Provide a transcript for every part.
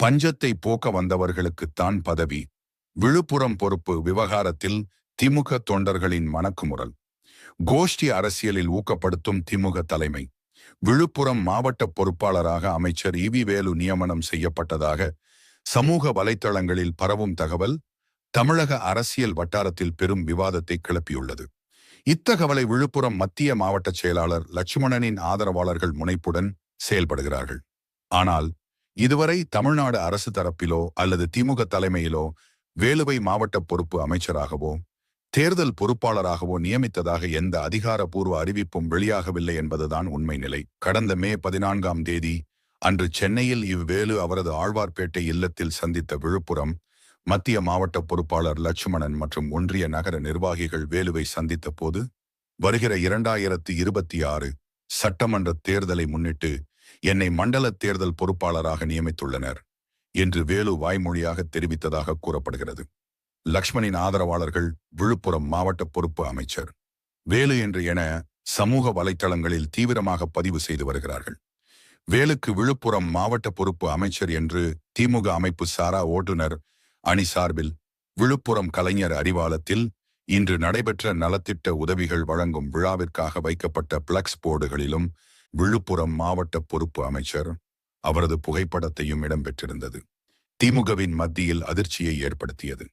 பஞ்சத்தை போக்க வந்தவர்களுக்குத்தான் பதவி. விழுப்புரம் பொறுப்பு விவகாரத்தில் திமுக தொண்டர்களின் மணக்குமுறல். கோஷ்டி அரசியலில் ஊக்கப்படுத்தும் திமுக தலைமை. விழுப்புரம் மாவட்ட பொறுப்பாளராக அமைச்சர் இவி வேலு நியமனம் செய்யப்பட்டதாக சமூக வலைத்தளங்களில் பரவும் தகவல் தமிழக அரசியல் வட்டாரத்தில் பெரும் விவாதத்தை கிளப்பியுள்ளது. இத்தகவலை விழுப்புரம் மத்திய மாவட்ட செயலாளர் லட்சுமணனின் ஆதரவாளர்கள் முனைப்புடன் செயல்படுகிறார்கள். ஆனால் இதுவரை தமிழ்நாடு அரசு தரப்பிலோ அல்லது திமுக தலைமையிலோ வேலுவை மாவட்ட பொறுப்பு அமைச்சராகவோ தேர்தல் பொறுப்பாளராகவோ நியமித்ததாக எந்த அதிகாரப்பூர்வ அறிவிப்பும் வெளியாகவில்லை என்பதுதான் உண்மை நிலை. கடந்த மே பதினான்காம் தேதி அன்று சென்னையில் இவ்வேலு அவரது ஆழ்வார்பேட்டை இல்லத்தில் சந்தித்த விழுப்புரம் மத்திய மாவட்ட பொறுப்பாளர் லட்சுமணன் மற்றும் ஒன்றிய நகர நிர்வாகிகள் வேலுவை சந்தித்த போது வருகிற இரண்டாயிரத்து இருபத்தி ஆறு சட்டமன்ற தேர்தலை முன்னிட்டு என்னை மண்டல தேர்தல் பொறுப்பாளராக நியமித்துள்ளனர் என்று வேலு வாய்மொழியாக தெரிவித்ததாக கூறப்படுகிறது. லக்ஷ்மணின் ஆதரவாளர்கள் விழுப்புரம் மாவட்ட பொறுப்பு அமைச்சர். வேலு என்று என சமூக வலைத்தளங்களில் தீவிரமாக பதிவு செய்து வருகிறார்கள். வேலுக்கு விழுப்புரம் மாவட்ட பொறுப்பு அமைச்சர் என்று திமுக அமைப்பு சாரா ஓட்டுநர் அணி சார்பில் விழுப்புரம் கலைஞர் அறிவாலத்தில் இன்று நடைபெற்ற நலத்திட்ட உதவிகள் வழங்கும் விழாவிற்காக வைக்கப்பட்ட பிளக்ஸ் போர்டுகளிலும் விழுப்புரம் மாவட்ட பொறுப்பு அமைச்சர் அவரது புகைப்படத்தையும் இடம்பெற்றிருந்தது. திமுகவின் மத்தியில் அதிர்ச்சியை ஏற்படுத்தியது.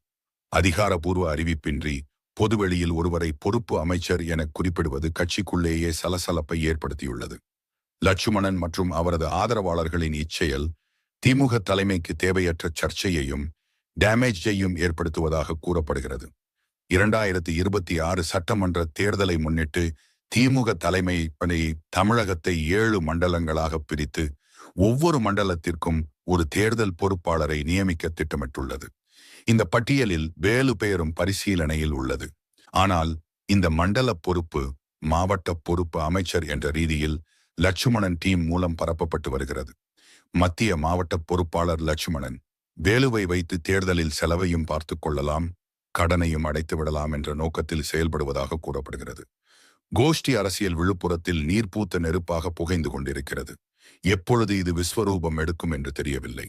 அதிகாரபூர்வ அறிவிப்பின்றி பொதுவெளியில் ஒருவரை பொறுப்பு அமைச்சர் என குறிப்பிடுவது கட்சிக்குள்ளேயே சலசலப்பை ஏற்படுத்தியுள்ளது. லட்சுமணன் மற்றும் அவரது ஆதரவாளர்களின் இச்செயல் திமுக தலைமைக்கு தேவையற்ற சர்ச்சையையும் டேமேஜையும் ஏற்படுத்துவதாக கூறப்படுகிறது. இரண்டாயிரத்தி இருபத்தி ஆறு சட்டமன்ற தேர்தலை முன்னிட்டு திமுக தலைமை பணி தமிழகத்தை ஏழு மண்டலங்களாக பிரித்து ஒவ்வொரு மண்டலத்திற்கும் ஒரு தேர்தல் பொறுப்பாளரை நியமிக்க திட்டமிட்டுள்ளது. இந்த பட்டியலில் வேலு பெயரும் பரிசீலனையில் உள்ளது. ஆனால் இந்த மண்டல பொறுப்பு மாவட்ட பொறுப்பு அமைச்சர் என்ற ரீதியில் லட்சுமணன் டீம் மூலம் பரப்பப்பட்டு வருகிறது. மத்திய மாவட்ட பொறுப்பாளர் லட்சுமணன் வேலுவை வைத்து தேர்தலில் செலவையும் பார்த்து கொள்ளலாம் கடனையும் அடைத்து விடலாம் என்ற நோக்கத்தில் செயல்படுவதாக கூறப்படுகிறது. கோஷ்டி அரசியல் விழுப்புரத்தில் நீர்பூத்த நெருப்பாக புகைந்து கொண்டிருக்கிறது. எப்பொழுது இது விஸ்வரூபம் எடுக்கும் என்று தெரியவில்லை.